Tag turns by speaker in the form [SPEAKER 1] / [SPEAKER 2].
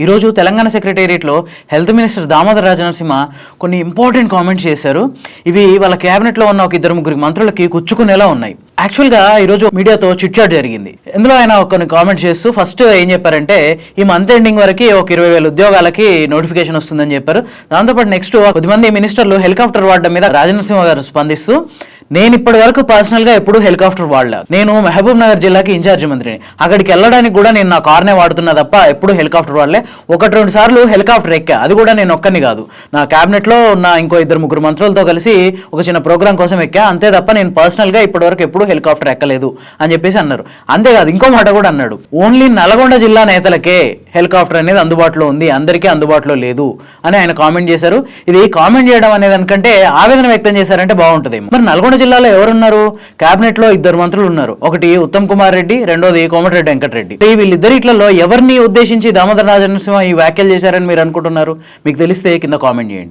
[SPEAKER 1] ఈరోజు తెలంగాణ సెక్రటేరియట్లో health minister Damodar Rajanarasimha కొన్ని ఇంపార్టెంట్ కామెంట్స్ చేశారు. ఇవి వాళ్ళ క్యాబినెట్లో ఉన్న ఒక ఇద్దరు ముగ్గురు మంత్రులకి కుచ్చుకునేలా ఉన్నాయి. యాక్చువల్గా ఈరోజు మీడియాతో చిట్చాట్ జరిగింది. ఇందులో ఆయన కొన్ని కామెంట్స్ చేస్తూ ఫస్ట్ ఏం చెప్పారంటే ఈ మంత్ ఎండింగ్ వరకు ఒక ఇరవై వేల ఉద్యోగాలకి నోటిఫికేషన్ వస్తుందని చెప్పారు. దాంతోపాటు నెక్స్ట్ కొద్దిమంది మినిస్టర్లు హెలికాప్టర్ వాడడం మీద రాజనరసింహ గారు స్పందిస్తూ నేను ఇప్పటి వరకు పర్సనల్గా ఎప్పుడు హెలికాప్టర్ వాడలే. నేను మహబూబ్ నగర్ జిల్లాకి ఇన్ఛార్జ్ మంత్రిని. అక్కడికి వెళ్ళడానికి కూడా నేను నా కార్నే వాడుతున్నా తప్ప ఎప్పుడు హెలికాప్టర్ వాడలే. ఒకటి రెండు సార్లు హెలికాప్టర్ ఎక్కా. అది కూడా నేను ఒక్కని కాదు. నా క్యాబినెట్లో ఉన్న ఇంకో ఇద్దరు ముగ్గురు మంత్రులతో కలిసి ఒక చిన్న ప్రోగ్రామ్ కోసం ఎక్కా. అంతే తప్ప నేను పర్సనల్గా ఇప్పటి వరకు ఎప్పుడు హెలికాప్టర్ ఎక్కలేదు అని చెప్పేసి అన్నారు. అంతేకాదు ఇంకో మాట కూడా అన్నాడు. ఓన్లీ నల్గొండ జిల్లా నేతలకే హెలికాప్టర్ అనేది అందుబాటులో ఉంది అందరికీ అందుబాటులో లేదు అని ఆయన కామెంట్ చేశారు. ఇది కామెంట్ చేయడం అనేది అనుకంటే ఆవేదన వ్యక్తం చేశారంటే బాగుంటుంది మరి నల్గొండ జిల్లాలో ఎవరున్నారు? క్యాబినెట్లో లో ఇద్దరు మంత్రులు ఉన్నారు. ఒకటి ఉత్తమ్ కుమార్ రెడ్డి రెండోది కోమటిరెడ్డి వెంకటరెడ్డి. వీళ్ళిద్దరి ఇట్లలో ఎవరిని ఉద్దేశించి దామోదర రాజనసింహ ఈ వ్యాఖ్యలు చేశారని మీరు అనుకుంటున్నారు? మీకు తెలిస్తే కింద కామెంట్ చేయండి.